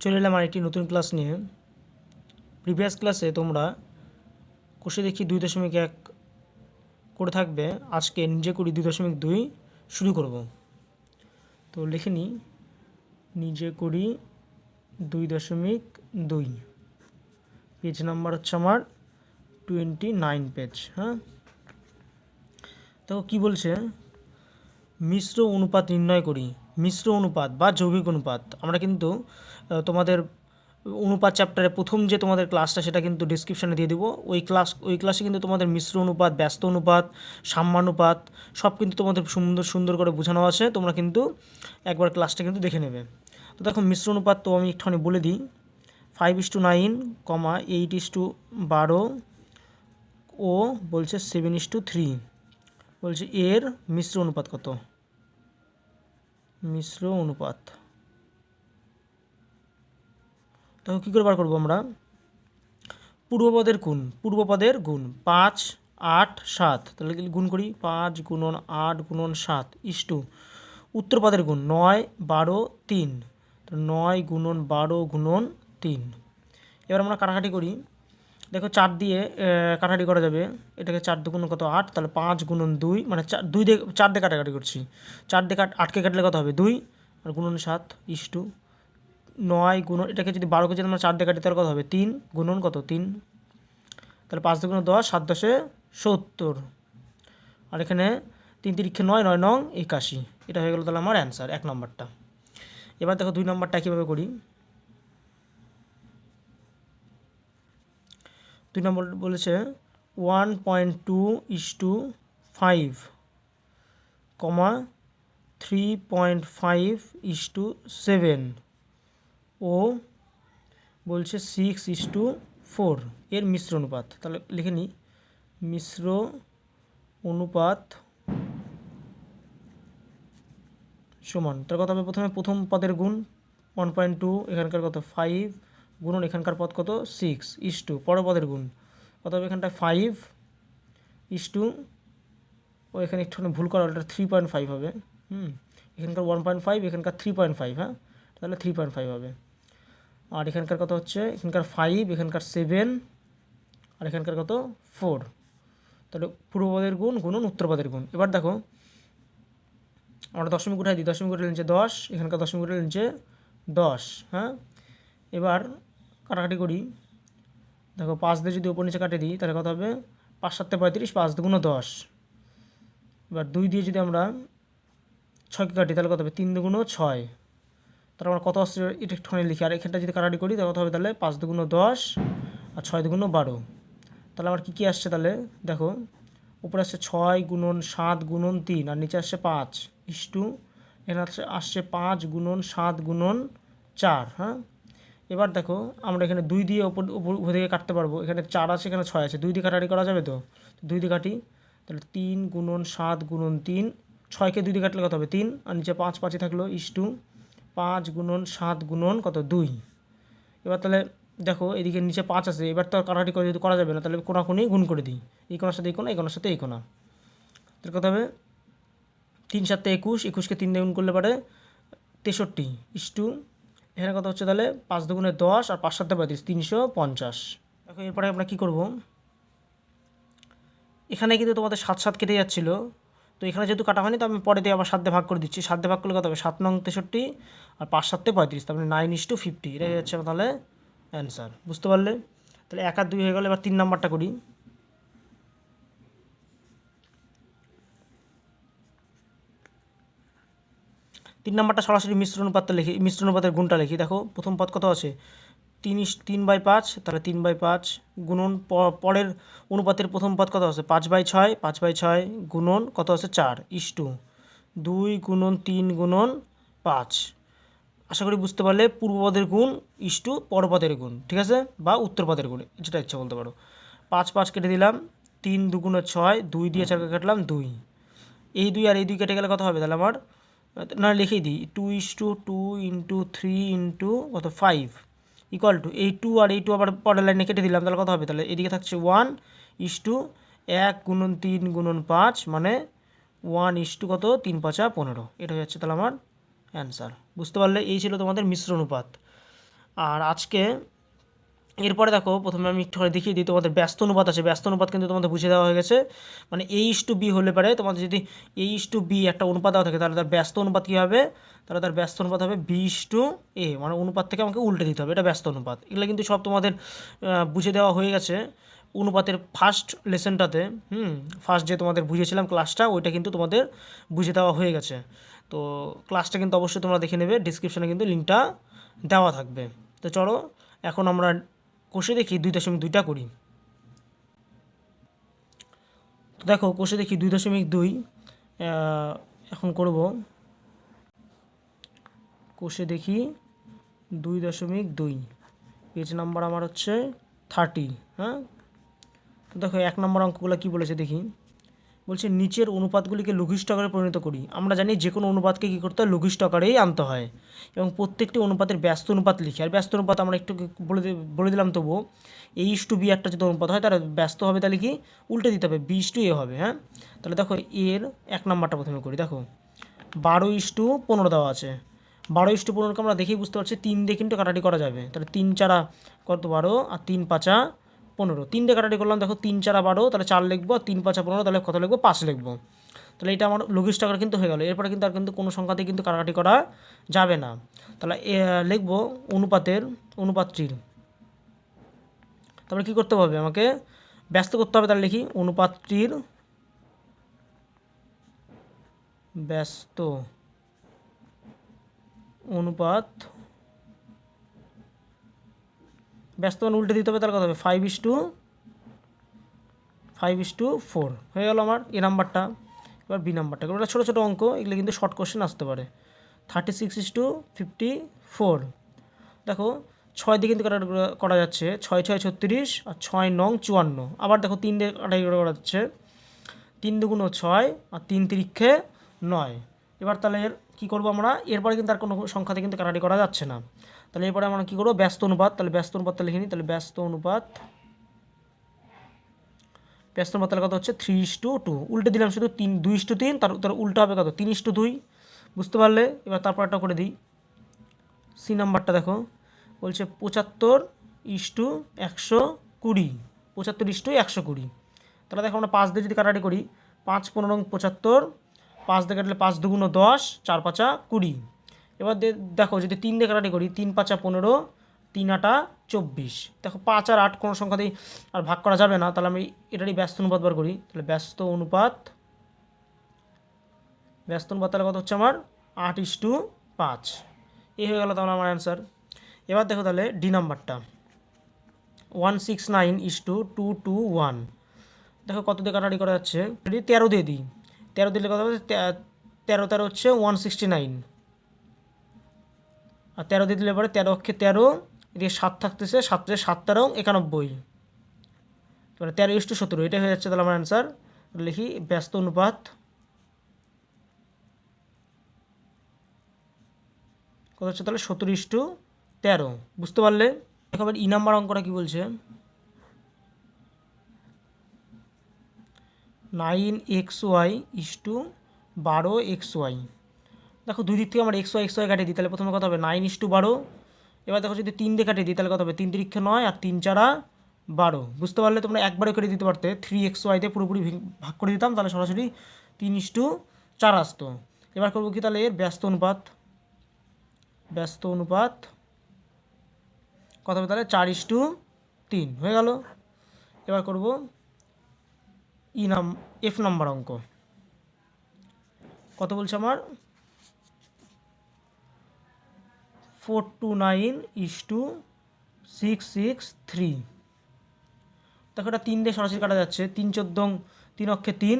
চলে এলাম আরেকটি নতুন ক্লাস নিয়ে। প্রিভিয়াস ক্লাসে তোমরা কোষে দেখি দুই দশমিক এক করে থাকবে। আজকে নিজে করি দুই দশমিক দুই শুরু করব। তো লিখে নিই, নিজে করি দুই দশমিক দুই। পেজ নাম্বার হচ্ছে আমার টোয়েন্টি নাইন পেজ হ্যাঁ? তো কি বলছে? মিশ্র অনুপাত নির্ণয় করি। মিশ্র অনুপাত বা যৌগিক অনুপাত। আমরা কিন্তু তোমাদের অনুপাত চ্যাপ্টারে প্রথম যে তোমাদের ক্লাসটা সেটা কিন্তু ডিসক্রিপশানে দিয়ে দিব। ওই ক্লাস ওই ক্লাসে কিন্তু তোমাদের মিশ্র অনুপাত, ব্যস্ত অনুপাত, সাম্যানুপাত, সব কিন্তু তোমাদের সুন্দর সুন্দর করে বোঝানো আছে। তোমরা কিন্তু একবার ক্লাসটা কিন্তু দেখে নেবে। তো দেখো, মিশ্র অনুপাত তো আমি একটুখানি বলে দিই। Five is two nine comma eight is two বারো, ও বলছে সেভেন ইস টু থ্রি বলছে এর মিশ্র অনুপাত কত? মিশ্র অনুপাত। তাহলে কী করে বার করব আমরা? পূর্বপদের গুণ পূর্বপদের গুণ, পাঁচ, আট, সাত। তাহলে গুণ করি? পাঁচ গুণন আট গুণন সাত ইস্টু উত্তরপদের গুণ, নয়, বারো, তিন। নয় গুণন বারো গুণন তিন। এবার আমরা কাটাকাটি করি। দেখো চার দিয়ে কাটাকাটি করা যাবে। এটাকে চার দুগুণ কত? আট। তাহলে পাঁচ গুণন দুই মানে চার দুই দিয়ে, চার দিয়ে কাটাকাটি করছি। চার দিয়ে আটকে কাটলে কত হবে? দুই। আর গুণন সাত ইস্টু নয় গুণন এটাকে যদি বারোকে যদি আমরা চার দিয়ে কাটি, তাহলে কত হবে? তিন গুণন কত? তিন। তাহলে পাঁচ দুগুণ দশ, সাত দশে সত্তর। আর এখানে তিন তিরিক্ষে নয় নয় নং একাশি। এটা হয়ে গেল তাহলে আমার অ্যান্সার এক নম্বরটা। এবার দেখো দুই নম্বরটা কীভাবে করি? দুই নম্বর বলেছে one point two is two five, comma three point five is two seven. ও বলছে সিক্স ইস টু ফোর এর মিশ্র অনুপাত। তাহলে লিখে নিই। মিশ্র অনুপাত সমান। তার কথা হবে? প্রথমে প্রথম পদের গুণ ওয়ান পয়েন্ট টু এখানকার কত? ফাইভ গুণন এখানকার পদ কত? সিক্স ইস টু পরের পদের গুণ। কত হবে এখানটা? ফাইভ ইস টু ও এখানে একটুখানি ভুল করা ওটা থ্রি পয়েন্ট ফাইভ হবে। হুম, এখানকার ওয়ান পয়েন্ট ফাইভ এখানকার থ্রি পয়েন্ট ফাইভ হ্যাঁ? তাহলে থ্রি পয়েন্ট ফাইভ হবে। আর এখানকার কত হচ্ছে? এখানকার ফাইভ এখানকার সেভেন আর এখানকার কত? ফোর তাহলে পূর্বপদের গুণ গুণন উত্তরপদের গুণ। এবার দেখো, আমরা দশমিক উঠাই দিই। দশমিক উঠে নিচে দশ, এখানকার দশমিক উঠে নিচে দশ হ্যাঁ? এবার কাটাকাটি করি। দেখো, পাঁচ দিয়ে যদি ওপর নিচে কাটে দিই, তাহলে কত হবে? পাঁচ সাতটা পঁয়ত্রিশ, পাঁচ দুগুণ দশ। এবার দুই দিয়ে যদি আমরা ছয়কে কাটি, তাহলে কত হবে? তিন দুগুণ ছয়। তাহলে আমরা কত আসছে একটুখানি লিখি। আর এখানটা যদি কাটাকাটি করি, তাহলে কত হবে তাহলে? পাঁচ দুগুণ দশ আর ছয় দুগুণ বারো। তাহলে আমার কী কী আসছে তাহলে? দেখো, উপরে আসছে ছয় গুণন সাত গুণন তিন আর নিচে আসছে পাঁচ। ইস্টু এখানে আসছে আসছে পাঁচ গুণন সাত গুণন চার হ্যাঁ? এবার দেখো, আমরা এখানে দুই দিয়ে ওপর, উপর উপর থেকে কাটতে পারব। এখানে চার আছে, এখানে ছয় আছে। দুই দিয়ে কাটাকাটি করা যাবে তো? দুই দিয়ে কাটি, তাহলে তিন গুণন সাত গুণন তিন, ছয়কে দুই দিয়ে কাটলে কত হবে? তিন। আর নিচে পাঁচ, পাঁচই থাকল ইস্টু পাঁচ গুণন সাত গুণন কত? দুই। এবার তাহলে দেখো, এদিকে নিচে পাঁচ আছে, এবার তো আর করে যদি করা যাবে না, তাহলে কোনাকুনি গুণ করে দিই। এই কোনার সাথে এই কোনা, এই কোনার সাথে এই কোনা। তাহলে কত হবে? তিন সাতটা একুশ, একুশকে তিন দিয়ে গুণ করলে পারে তেষট্টি। ইস্টু এখানে কথা হচ্ছে তাহলে? পাঁচ দুগুণে দশ আর পাঁচ সাতটা পঁয়ত্রিশ, তিনশো পঞ্চাশ। দেখো, এরপরে আমরা কী করব? এখানে কিন্তু তোমাদের সাত সাত কেটে যাচ্ছিল। তো এখানে যেহেতু কাটা হয়নি, তো আমি পরে দিয়ে আবার সাত ভাগ করে দিচ্ছি। সাত ভাগ করলে কত হবে? সাত নং তেষট্টি আর পাঁচ সাততে পঁয়ত্রিশ, তার মানে নাইন ইস টু ফিফটি এটাই হচ্ছে তাহলে অ্যান্সার বুঝতে পারলে? তাহলে এক আর দুই হয়ে গেলে, এবার তিন নাম্বারটা করি। তিন নাম্বারটা সরাসরি মিশ্র অনুপাতটা লিখি, মিশ্র অনুপাতের গুণটা লিখি। দেখো, প্রথম পদ কত আছে? তিন তিন বাই পাঁচ, তাহলে তিন বাই পাঁচ গুণন পরের অনুপাতের প্রথম পদ কত আছে? পাঁচ বাই ছয়, পাঁচ বাই ছয় গুণন কত আছে? চার, ইস টু। দুই গুণন তিন গুণন পাঁচ। আশা করি বুঝতে পারলে পূর্বপদের গুণ, ইস টু পরপদের গুণ, ঠিক আছে? বা উত্তরপদের গুণ, যেটা ইচ্ছা বলতে পারো। পাঁচ পাঁচ কেটে দিলাম, তিন দুগুণে ছয়, দুই দিয়ে চারকে কাটলাম দুই। এই দুই আর এই দুই কেটে গেলে কত হবে তাহলে আমার? না, লিখেই দিই। Two is two two into three into কত? ফাইভ। ইকুয়াল টু এই টু আর এই টু আবার পরের লাইনে কেটে দিলাম, তাহলে কত হবে? তাহলে এদিকে থাকছে ওয়ান ইস টু এক গুণন তিন গুণন পাঁচ মানে ওয়ান ইস টু কত? তিন পাঁচা পনেরো। এটা হয়ে যাচ্ছে তাহলে আমার অ্যান্সার বুঝতে পারলে এই ছিল তোমাদের মিশ্র অনুপাত। আর আজকে এরপরে দেখো প্রথমে আমি একটু করে দেখিয়ে দিই, তোমাদের ব্যস্ত অনুপাত আছে। ব্যস্ত অনুপাত কিন্তু তোমাদের বুঝে দেওয়া হয়ে গেছে। মানে এ ইস টু বি হলে পারে, তোমাদের যদি এ ইস টু বি একটা অনুপাত দেওয়া থাকে, তাহলে তার ব্যস্ত অনুপাত কী হবে? তাহলে তার ব্যস্ত অনুপাত হবে বি ইস টু এ মানে অনুপাত থেকে আমাকে উল্টে দিতে হবে, এটা ব্যস্ত অনুপাত। এগুলো কিন্তু সব তোমাদের বুঝে দেওয়া হয়ে গেছে অনুপাতের ফার্স্ট লেসনটাতে। হুম ফার্স্ট যে তোমাদের বুঝিয়েছিলাম ক্লাসটা ওইটা কিন্তু তোমাদের বুঝে দেওয়া হয়ে গেছে। তো ক্লাসটা কিন্তু অবশ্যই তোমরা দেখে নেবে ডিসক্রিপশনে কিন্তু লিঙ্কটা দেওয়া থাকবে। তো চলো, এখন আমরা কোষে দেখি দুই দশমিক দুইটা করি। তো দেখো, কোষে দেখি দুই দশমিক দুই এখন করব। কোষে দেখি দুই দশমিক দুই পেজ নাম্বার আমার হচ্ছে থার্টি হ্যাঁ? দেখো, এক নম্বর অঙ্কগুলো কী বলেছে দেখি। বলছে, নিচের অনুপাতগুলিকে লঘিষ্ঠ আকারে পরিণত করি। আমরা জানি যে কোনো অনুপাতকে কী করতে হয়? লঘিষ্ঠ আকারেই আনতে হয়। এবং প্রত্যেকটি অনুপাতের ব্যস্ত অনুপাত লিখি। আর ব্যস্ত অনুপাত আমরা একটু বলে বলে দিলাম তবুও এই ইস টু বি একটা যদি অনুপাত হয় তার ব্যস্ত হবে তাহলে কি? উল্টে দিতে হবে। বি ইস টু এ হবে হ্যাঁ? তাহলে দেখো এর এক নাম্বারটা প্রথমে করি। দেখো, বারো ইস টু পনেরো দেওয়া আছে। বারো ইস টু পনেরোকে আমরা দেখেই বুঝতে পারছি, তিন দিয়ে কিন্তু কাটাটি করা যাবে। তাহলে তিন চারা কত? বারো, আর তিন পাঁচা পনেরো। তিন দিয়ে কাটাটি করলাম, দেখো তিন চারা বারো, তাহলে চার লিখব, আর তিন পাঁচা পনেরো, তাহলে কত লিখব? পাঁচ লিখব। তাহলে এটা আমার লঘিষ্ঠ আকার কিন্তু হয়ে গেল। এরপরে কিন্তু আর কিন্তু কোনো সংখ্যাতে কিন্তু কাটাকাটি করা যাবে না। তাহলে লিখব অনুপাতের, অনুপাতটির। তারপরে কী করতে হবে আমাকে? ব্যস্ত করতে হবে, তাহলে লিখি অনুপাতটির ব্যস্ত অনুপাত ব্যস্ত মানে উল্টে দিতে হবে, তাহলে কত হবে? Five is two five is two four হয়ে গেল আমার এ নাম্বারটা এবার বি নাম্বারটা ওটা ছোটো ছোটো অঙ্ক, এগুলো কিন্তু শর্ট কোশ্চেন আসতে পারে। Thirty six is two fifty four দেখো, ছয় দিয়ে কিন্তু কাটাকাটি করা- যাচ্ছে। ছয় ছয়, ছত্রিশ, আর ছয়, নং, চুয়ান্ন। আবার দেখো, তিন দিয়ে কাটাকাটি করা যাচ্ছে। তিন দুগুণ ছয়, আর তিন তিরিক্ষে নয়। এবার তাহলে এর কী করব আমরা? এরপরে কিন্তু আর কোনো সংখ্যাতে কিন্তু কাটাকাটি করা যাচ্ছে না। তাহলে এরপরে আমরা কী করব? ব্যস্ত অনুপাত। তাহলে ব্যস্ত অনুপাতটা লিখে নিই। তাহলে ব্যস্ত অনুপাত ব্যস্ত অনুপাত তাহলে কত হচ্ছে? থ্রি ইস টু টু উল্টে দিলাম শুধু তিন, দুই ইস টু তিন, তার তার উল্টো হবে কত? তিন ইস টু দুই। বুঝতে পারলে? এবার তারপর একটা করে দিই। সি নাম্বারটা দেখো। বলছে পঁচাত্তর ইস টু একশো কুড়ি। পঁচাত্তর ইস টু একশো কুড়ি। তাহলে দেখো আমরা পাঁচ দিয়ে যদি কাটাকাটি করি, পাঁচ পনেরো পঁচাত্তর, পাঁচ দিয়ে কাটলে পাঁচ দুগুণ দশ, চার পাঁচা কুড়ি। এবার দেখো, যদি তিন দিয়ে কাটাকাটি করি, তিন পাঁচা পনেরো, তিন আটা চব্বিশ। দেখো, পাঁচ আর আট কোনো সংখ্যাতেই আর ভাগ করা যাবে না, তাহলে আমি এটারই ব্যস্ত অনুপাত বার করি। তাহলে ব্যস্ত অনুপাত ব্যস্ত অনুপাত তাহলে কত হচ্ছে আমার? আট ইস টু পাঁচ। এই হয়ে গেল তাহলে আমার অ্যান্সার এবার দেখো তাহলে ডি নাম্বারটা। One six nine is two two two one. দেখো কত দিয়ে কাটাকাটি করা যাচ্ছে? তেরো দিয়ে দিই। তেরো দিলে কত হবে? তেরো তেরো হচ্ছে ওয়ান সিক্সটি নাইন। আর তেরো দিয়ে দিলে পরে তেরো অক্ষে তেরো, এদিকে সাত থাকতেছে, সাত থেকে সাত তেরো, একানব্বই। মানে তেরো ইস টু সতেরো, এটাই হয়ে যাচ্ছে তাহলে আমার অ্যান্সার লিখি, ব্যস্ত অনুপাত। কত হচ্ছে তাহলে? সতেরো ইস টু তেরো। বুঝতে পারলে? দেখো এবার ই নাম্বার অঙ্কটা কী বলছে? Nine x y is two বারো এক্স ওয়াই। দেখো দুই দিক থেকে আমার এক্স ওয়াই কাটিয়ে দিই, তাহলে প্রথমে কত হবে? নাইন ইস টু বারো। এবার দেখো যদি তিন দিয়ে কাটিয়ে দিই, তাহলে কত হবে? তিন তিরিক্ষে নয় আর তিন চারা বারো। বুঝতে পারলে তোমরা একবারে করে দিতে পারতে। থ্রি এক্স ওয়াইতে পুরোপুরি ভাগ করে দিতাম, তাহলে সরাসরি তিন ইস টু চার আসতো। এবার করব কি তাহলে? এর ব্যস্ত অনুপাত। ব্যস্ত অনুপাত কত হবে তাহলে? চার ইস টু তিন। হয়ে গেল। এবার করব ই নাম এফ নাম্বার অঙ্ক। কত বলছে আমার? Four two nine is two six six three. দেখো এটা তিন দিয়ে সরাসরি কাটা যাচ্ছে। তিন চোদ্দং তিন অক্ষে তিন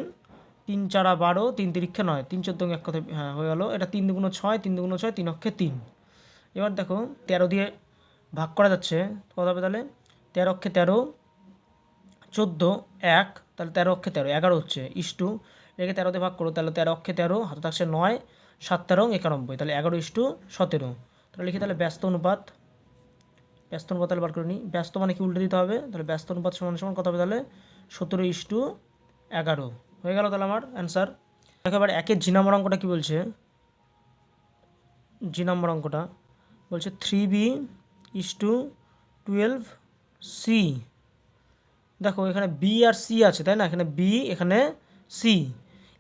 তিন চারা বারো, তিন তিরিক্ষে নয়। তিন চোদ্দং এক কথা হ্যাঁ হয়ে গেলো। এটা তিন দুগুণ ছয়, তিন দুগুণ ছয়, তিন অক্ষে তিন। এবার দেখো তেরো দিয়ে ভাগ করা যাচ্ছে। কত হবে তাহলে? তেরো অক্ষে তেরো, চোদ্দ এক, তাহলে তেরো অক্ষে তেরো, এগারো হচ্ছে ইস টু। এটাকে তেরোতে ভাগ করো, তাহলে তেরো অক্ষে তেরো, হাতে থাকছে নয়, সাত তেরো একানব্বই, তাহলে এগারো ইস টু সতেরো। তাহলে লিখি তাহলে ব্যস্ত অনুপাত ব্যস্ত অনুপাত তাহলে বার করে নিই। ব্যস্ত মানে কি উল্টে দিতে হবে? তাহলে ব্যস্ত অনুপাত সমান সমান কত হবে তাহলে? সতেরো ইস টু এগারো। হয়ে গেল তাহলে আমার অ্যান্সার। দেখো এবার একের জি নম্বর অঙ্কটা কী বলছে? জি নম্বর অঙ্কটা বলছে three B is two twelve C. দেখো এখানে বি আর সি আছে, তাই না? এখানে বি, এখানে সি।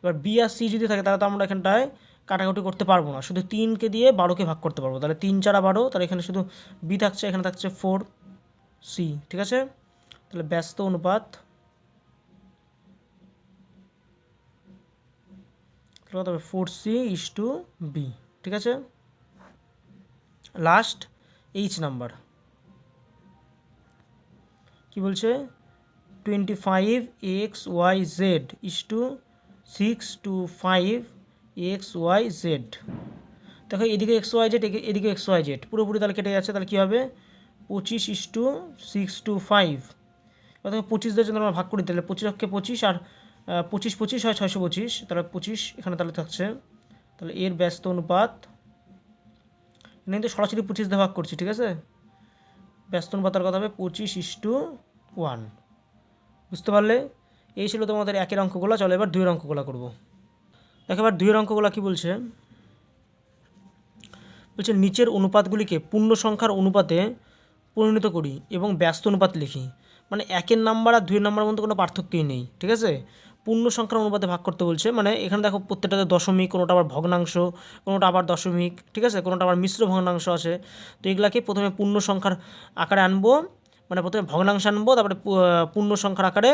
এবার বি আর সি যদি থাকে তাহলে তো আমরা এখানটায় কাটাকুটি করতে পারব না। শুধু তিনকে দিয়ে বারোকে ভাগ করতে পারব। তাহলে তিন চারা বারো, তাহলে এখানে শুধু বি থাকছে, এখানে থাকছে ফোর সি ঠিক আছে? তাহলে ব্যস্ত অনুপাত four C is two B ঠিক আছে? লাস্ট এইচ নাম্বার কি বলছে? Twenty five x y z is two six two five x y z দেখো, এদিকে এক্স ওয়াই জেড এদিকে এক্স ওয়াই জেড পুরোপুরি তাহলে কেটে যাচ্ছে, তাহলে কী হবে? পঁচিশ is two six two five. দেখো, পঁচিশ দিয়ে যদি আমরা ভাগ করি তাহলে পঁচিশ অক্ষে পঁচিশ আর পঁচিশ পঁচিশ হয় ছয়শো পঁচিশ। তাহলে পঁচিশ এখানে তাহলে থাকছে। তাহলে এর ব্যস্ত অনুপাত কিন্তু সরাসরি পঁচিশ দিয়ে ভাগ করছি, ঠিক আছে? ব্যস্ত অনুপাতের কথা হবে পঁচিশ ইস টু ওয়ান। বুঝতে পারলে? এই ছিল তোমাদের একের অঙ্কগুলো, চলো এবার দুইয়ের অঙ্কগুলো করব। এবার দুইয়ের অঙ্কগুলো কী বলছে? বলছে, নিচের অনুপাতগুলিকে পূর্ণ সংখ্যার অনুপাতে পরিণত করি এবং ব্যস্ত অনুপাত লিখি। মানে একের নাম্বার আর দুইয়ের নাম্বারের মধ্যে কোনো পার্থক্যই নেই, ঠিক আছে? পূর্ণ সংখ্যার অনুপাতে ভাগ করতে বলছে মানে এখানে দেখো প্রত্যেকটাতে দশমিক, কোনোটা আবার ভগ্নাংশ, কোনোটা আবার দশমিক, ঠিক আছে? কোনোটা আবার মিশ্র ভগ্নাংশ আছে। তো এগুলাকে প্রথমে পূর্ণ সংখ্যার আকারে আনব। মানে প্রথমে ভগ্নাংশ আনব, তারপরে পূর্ণ সংখ্যার আকারে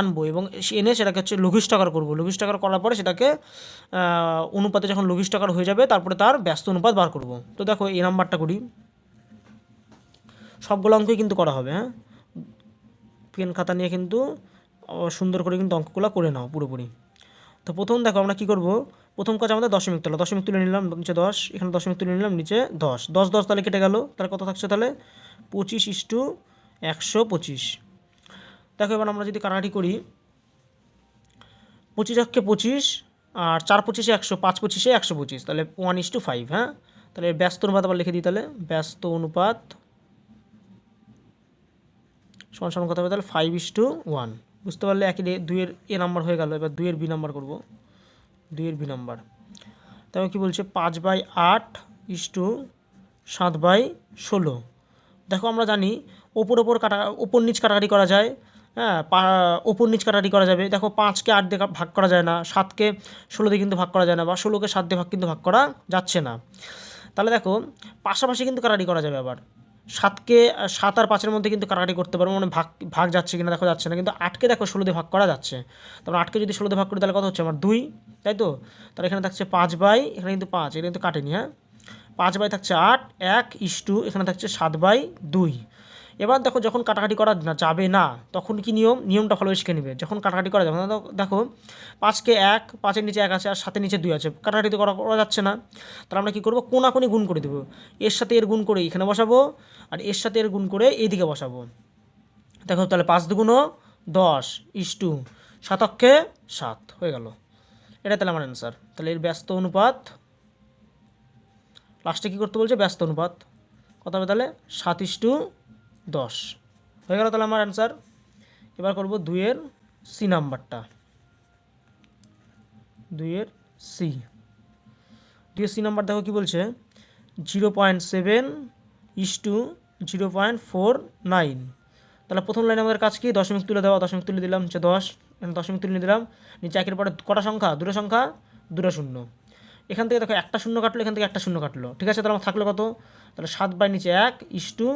আনব এবং এনে সেটাকে হচ্ছে লঘিষ্ঠ আকার করব। লঘিষ্ঠ আকার করার পরে সেটাকে অনুপাতে যখন লঘিষ্ঠ আকার হয়ে যাবে, তারপরে তার ব্যস্ত অনুপাত বার করব। তো দেখো এই নাম্বারটা করি। সবগুলো অঙ্কই কিন্তু করা হবে হ্যাঁ? পেন খাতা নিয়ে কিন্তু সুন্দর করে কিন্তু অঙ্কগুলো করে নাও পুরোপুরি। তো প্রথম দেখো আমরা কী করব? প্রথম কাজ আমাদের দশমিক তোলা। দশমিক তুলে নিলাম, নিচে দশ, এখানে দশমিক তুলে নিলাম, নিচে দশ। দশ দশ তাহলে কেটে গেল তাহলে কত থাকছে তাহলে? পঁচিশ ইস্টু একশো পঁচিশ। দেখো এবার আমরা যদি কাটাকাটি করি, পঁচিশ অক্ষে পঁচিশ আর চার পঁচিশে একশো, পাঁচ পঁচিশে একশো পঁচিশ, তাহলে ওয়ান ইস টু ফাইভ হ্যাঁ? তাহলে ব্যস্ত অনুপাত আবার লিখে দিই তাহলে, ব্যস্ত অনুপাত সমান সমান কত হবে তাহলে ফাইভ ইস টু ওয়ান বুঝতে পারলে একই দুইয়ের এ নাম্বার হয়ে গেল, এবার দুইয়ের বি নাম্বার করব। দুইয়ের বি নাম্বার তারপর কী বলছে? পাঁচ বাই আট ইস টু সাত বাই ষোলো। দেখো আমরা জানি ওপর ওপর কাটা, ওপর নিচ কাটাকাটি করা যায় হ্যাঁ পা, ওপর নিচ কাটাকাটি করা যাবে। দেখো পাঁচকে আট দিয়ে ভাগ করা যায় না সাতকে ষোলো দিয়ে কিন্তু ভাগ করা যায় না বা ষোলোকে সাত দিয়ে ভাগ কিন্তু ভাগ করা যাচ্ছে না। তাহলে দেখো, পাশাপাশি কিন্তু কাটাকাটি করা যাবে আবার। সাতকে সাত আর পাঁচের মধ্যে কিন্তু কাটাকাটি করতে পারব মানে ভাগ ভাগ যাচ্ছে কিনা দেখো যাচ্ছে না, কিন্তু আটকে দেখো ষোলো দিয়ে ভাগ করা যাচ্ছে। তারপর আটকে যদি ষোলো দিয়ে ভাগ করি, তাহলে কত হচ্ছে? আমার দুই, তাই তো? তাহলে এখানে থাকছে পাঁচ বাই, এখানে কিন্তু পাঁচ এটা কিন্তু কাটেনি হ্যাঁ? পাঁচ বাই থাকছে আট, এক ইস টু, এখানে থাকছে সাত বাই দুই। এবার দেখো যখন কাটাকাটি করা যাবে না, তখন কি নিয়ম? নিয়মটা ভালো শিখে নেবে। যখন কাটাকাটি করা যাবে না দেখো, পাঁচকে এক, পাঁচের নিচে এক আছে আর সাতের নিচে দুই আছে। কাটাকাটি তো করা করা যাচ্ছে না। তাহলে আমরা কী করব? কোনাকুনি গুণ করে দেবো। এর সাথে এর গুণ করে এখানে বসাবো আর এর সাথে এর গুণ করে এইদিকে বসাবো। দেখো তাহলে পাঁচ দুগুণো দশ ইস টু সাতক্ষে সাত হয়ে গেল। এটা তাহলে আমার অ্যান্সার তাহলে এর ব্যস্ত অনুপাত লাস্টে কী করতে বলছে? ব্যস্ত অনুপাত। কত হবে তাহলে? সাত ইস টু দশ। হয়ে গেল তাহলে আমার অ্যান্সার এবার করব দুইয়ের সি নাম্বারটা দুইয়ের সি দুইয়ের সি নাম্বার দেখো কী বলছে? Zero point seven is two zero point four nine তাহলে প্রথম লাইনে আমাদের কাজ কি? দশমিক তুলে দেওয়া। দশমিক তুলে দিলাম হচ্ছে দশ। দশমিক তুলে দিলাম নিচে একের পরে কটা সংখ্যা? দুটো সংখ্যা, দুটো শূন্য। এখান থেকে দেখো একটা শূন্য কাটলো, এখান থেকে একটা শূন্য কাটলো। ঠিক আছে? তাহলে আমার থাকল কত? তাহলে সাত বাই নিচে এক is two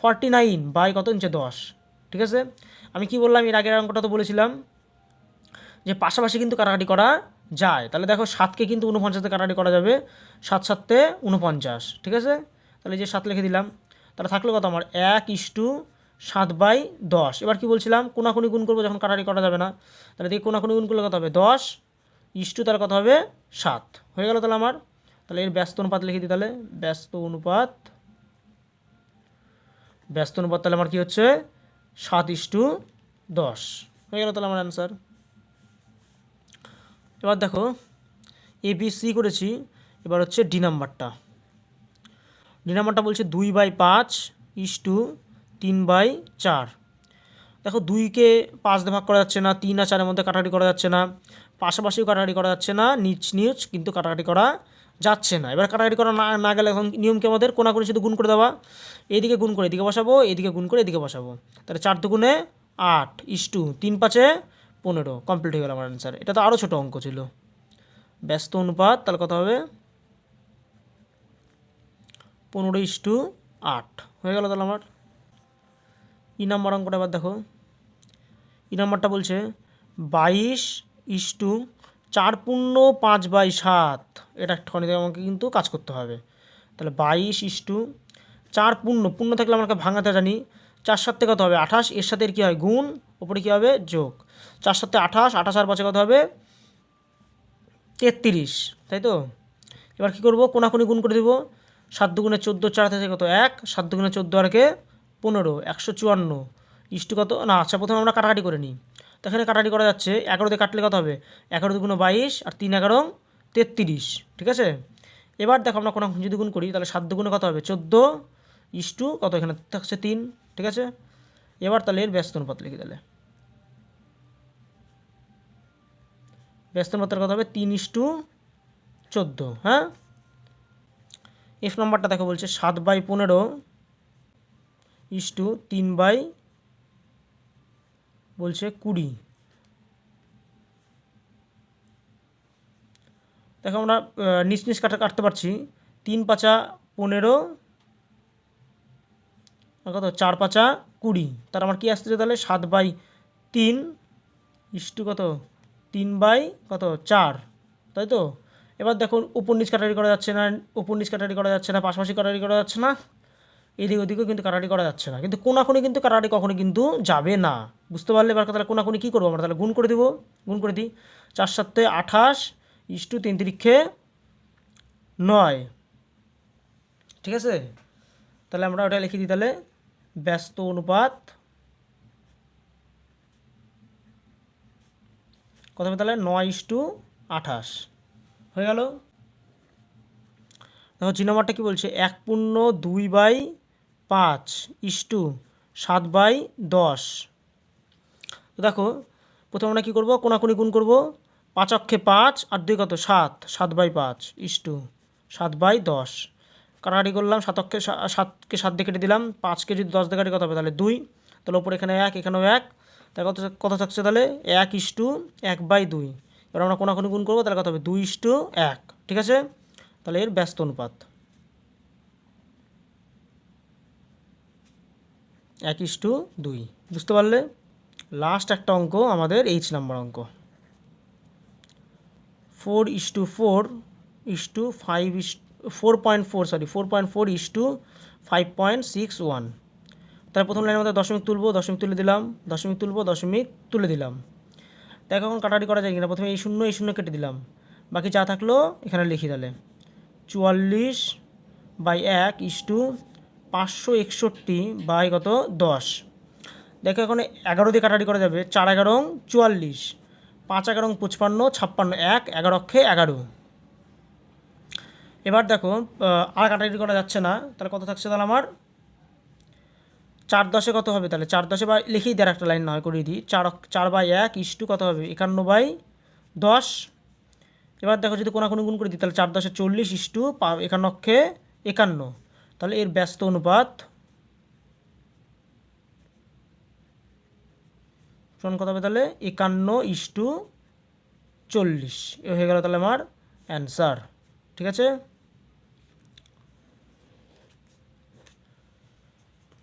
forty nine by কত নিচে দশ। ঠিক আছে? আমি কি বললাম? এর আগের অঙ্কটা তো বলেছিলাম যে পাশাপাশি কিন্তু কাটাকাটি করা যায়। তাহলে দেখো সাতকে কিন্তু উনপঞ্চাশতে কাটাকাটি করা যাবে। সাত সাততে উনপঞ্চাশ ঠিক আছে? তাহলে যে সাত লিখে দিলাম, তাহলে থাকল কত আমার? এক ইস্টু সাত বাই দশ। এবার কি বলছিলাম? কোনাকুনি গুণ করব যখন কাটাকাটি করা যাবে না, তাহলে দেখি কোনাকুনি গুণ করলে কত হবে? দশ ইস্টু তার কত হবে? সাত। হয়ে গেল তাহলে আমার। তাহলে এর ব্যস্ত অনুপাত লিখে দিই তাহলে। ব্যস্ত অনুপাত ব্যস্ত অনুপাত তাহলে আমার কী হচ্ছে? সাত ইস্টু দশ। হয়ে গেল তাহলে আমার অ্যান্সার এবার দেখো এ বি সি করেছি, এবার হচ্ছে ডি নাম্বারটা। ডি নাম্বারটা বলছে দুই বাই পাঁচ ইস টু তিন বাই চার। দেখো, দুইকে পাঁচ দিয়ে ভাগ করা যাচ্ছে না, তিন আর চারের মধ্যে কাটাকাটি করা যাচ্ছে না, পাশাপাশিও কাটাকাটি করা যাচ্ছে না, নিচ নিচ কিন্তু কাটাকাটি করা যাচ্ছে না। এবার কাটাকাটি করা না না গেলে এখন নিয়ম কি আমাদের কোনাকুনি শুধু গুণ করে দেওয়া। এদিকে গুণ করে, এদিকে বসাবো, এদিকে গুণ করে, এদিকে বসাবো। তাহলে চার দুগুণে আট ইস টু, তিন পাঁচে পনেরো। কমপ্লিট হয়ে গেল আমার অ্যান্সার এটা তো আরও ছোটো অঙ্ক ছিল। ব্যস্ত অনুপাত, তাহলে কথা হবে? পনেরো ইস টু আট। হয়ে গেল তাহলে আমার। ই নাম্বার অঙ্কটা এবার দেখো। ই নাম্বারটা বলছে বাইশ ইস টু চার পূর্ণ পাঁচ বাই সাত। এটা একটুখানি থেকে আমাকে কিন্তু কাজ করতে হবে। তাহলে বাইশ ইস টু চার পূর্ণ পূর্ণ থাকলে আমাকে ভাঙাতে জানি, চার সাথে কত হবে? আঠাশ, এর সাথে কী হয়? গুণ, ওপরে কী হবে? যোগ। চার সাথে আঠাশ আঠাশ আর পাঁচে কত হবে? তেত্রিশ, তাই তো? এবার কী করব? কোনাকুনি গুণ করে দেবো। সাত দুগুণে চোদ্দ, চার থেকে কত? এক, সাত দুগুণে চোদ্দ আরকে পনেরো, একশো চুয়ান্ন। ইস্টু কত? না আচ্ছা প্রথমে আমরা কাটাকাটি করে নিই। তো এখানে কাটাকাটি করা যাচ্ছে। এগারোতে কাটলে কত হবে? এগারো দুগুণ বাইশ আর তিন এগারো তেত্রিশ। ঠিক আছে? এবার দেখো আমরা কোনো যদি গুণ করি, তাহলে সাত দুগুণে কত হবে? চোদ্দ ইস্টু কত? এখানে থাকছে তিন। ঠিক আছে? এবার তাহলে এর ব্যস্ত অনুপাত লিখি তাহলে। ব্যস্ত অনুপাতের কত হবে? তিন ইস্টু চোদ্দ। হ্যাঁ? এফ নাম্বারটা দেখো বলছে, সাত বাই পনেরো ইস্টু তিন বাই বলছে কুড়ি। দেখো আমরা নিচ নিচ কাটা কাটতে পারছি। তিন পাঁচা পনেরো কত? চার পাঁচা কুড়ি। তার আমার কি আসতেছে তাহলে? সাত বাই তিন ইস্টু কত? তিন বাই কত? চার। তাই তো? এবার দেখুন, উপর নিচ কাটারি করা যাচ্ছে না, উপর নিচ কাটারি করা যাচ্ছে না, পাশাপাশি কাটারি করা যাচ্ছে না। এদিক ওদিকেও কিন্তু কাটারি করা যাচ্ছে না। কিন্তু কোনাকুনি কিন্তু কাটারি কখনো কিন্তু যাবে না। বুঝতে পারলে এবার তাহলে কোনাকুনি কী করব? আমরা তাহলে গুণ করে দেবো। গুণ করে দিই। চার সাতে আঠাশ ইস্টু তিন তিরিক্ষে নয়। ঠিক আছে? তাহলে আমরা ওটা লিখে দিই তাহলে। ব্যস্ত অনুপাত কত হবে তাহলে? নয় ইস্টু আঠাশ। হয়ে গেল? দেখো জি নম্বরটা কী বলছে? এক পূর্ণ দুই বাই পাঁচ ইস্টু সাত বাই দশ। দেখো, প্রথমে আমরা কী করব? কোনাকুনি গুণ করব। পাঁচ অক্ষে পাঁচ, আর দুই কত? সাত সাত বাই পাঁচ ইস্টু সাত বাই দশ। কাটাকাটি করলাম, সাত অক্ষে সাতকে সাত দিয়ে কেটে দিলাম। পাঁচকে যদি দশ দিয়ে কাটি, কত হবে? তাহলে দুই। তাহলে ওপরে এখানে এক, এখানেও এক। তাহলে কত কত থাকছে তাহলে? এক ইস্টু এক বাই দুই। এবার আমরা কোনাকুনি গুণ করব, তাহলে কত হবে? দুই ইস্টু এক। ঠিক আছে? তাহলে এর ব্যস্ত অনুপাত। এক ইস্টু দুই। বুঝতে পারলে? লাস্ট একটা অঙ্ক, আমাদের এইচ নাম্বার অঙ্ক। Four is two four is two five is four point four sorry four point four is two five point six one তার প্রথম লাইনের মধ্যে দশমিক তুলবো, দশমিক তুলে দিলাম, দশমিক তুলবো, দশমিক তুলে দিলাম। দেখো এখন কাটাকাটি করা যায় কিনা, প্রথমে এই শূন্য এই শূন্য কেটে দিলাম। বাকি যা থাকল এখানে লিখি তাহলে। চুয়াল্লিশ বাই এক ইস টু পাঁচশো একষট্টি বাই কত? দশ। দেখো এখন এগারো দিয়ে কাটাকাটি করা যাবে। চার এগারো চুয়াল্লিশ। পাঁচ এগারো পঁচপান্ন, ছাপ্পান্ন এক, এগারো অক্ষে এগারো। এবার দেখো আর কাটাকাটি করা যাচ্ছে না। তাহলে কত থাকছে তাহলে আমার? চার দশে কত হবে তাহলে? চার দশে বা লিখেই দেয় একটা লাইন না হয়, করিয়ে দিই। চার চার বাই এক ইস্টু কত হবে? একান্ন বাই দশ। এবার দেখো যদি কোনাকুনি গুণ করে দিই, তাহলে চার দশে চল্লিশ ইস্টু পা- একান্ন অক্ষে একান্ন। তাহলে এর ব্যস্ত অনুপাত সমান কত হবে তাহলে? একান্ন ইস টু চল্লিশ। এ হয়ে গেল তাহলে আমার অ্যান্সার। ঠিক আছে?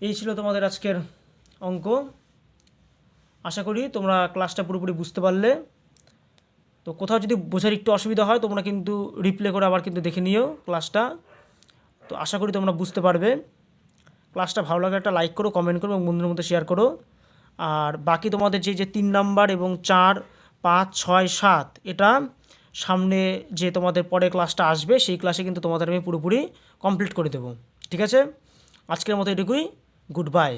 এই ছিল তোমাদের আজকের অঙ্ক। আশা করি তোমরা ক্লাসটা পুরোপুরি বুঝতে পারলে। তো কোথাও যদি বোঝার একটু অসুবিধা হয়, তোমরা কিন্তু রিপ্লে করে আবার কিন্তু দেখে নিও ক্লাসটা। তো আশা করি তোমরা বুঝতে পারবে। ক্লাসটা ভালো লাগলে একটা লাইক করো কমেন্ট করো এবং বন্ধুদের মধ্যে শেয়ার করো। আর বাকি তোমাদের যে যে তিন নাম্বার এবং চার, পাঁচ, ছয়, সাত, এটা সামনে যে তোমাদের পরে ক্লাসটা আসবে, সেই ক্লাসে কিন্তু তোমাদের আমি পুরোপুরি কমপ্লিট করে দেবো। ঠিক আছে? আজকের মতো এটুকুই। Good bye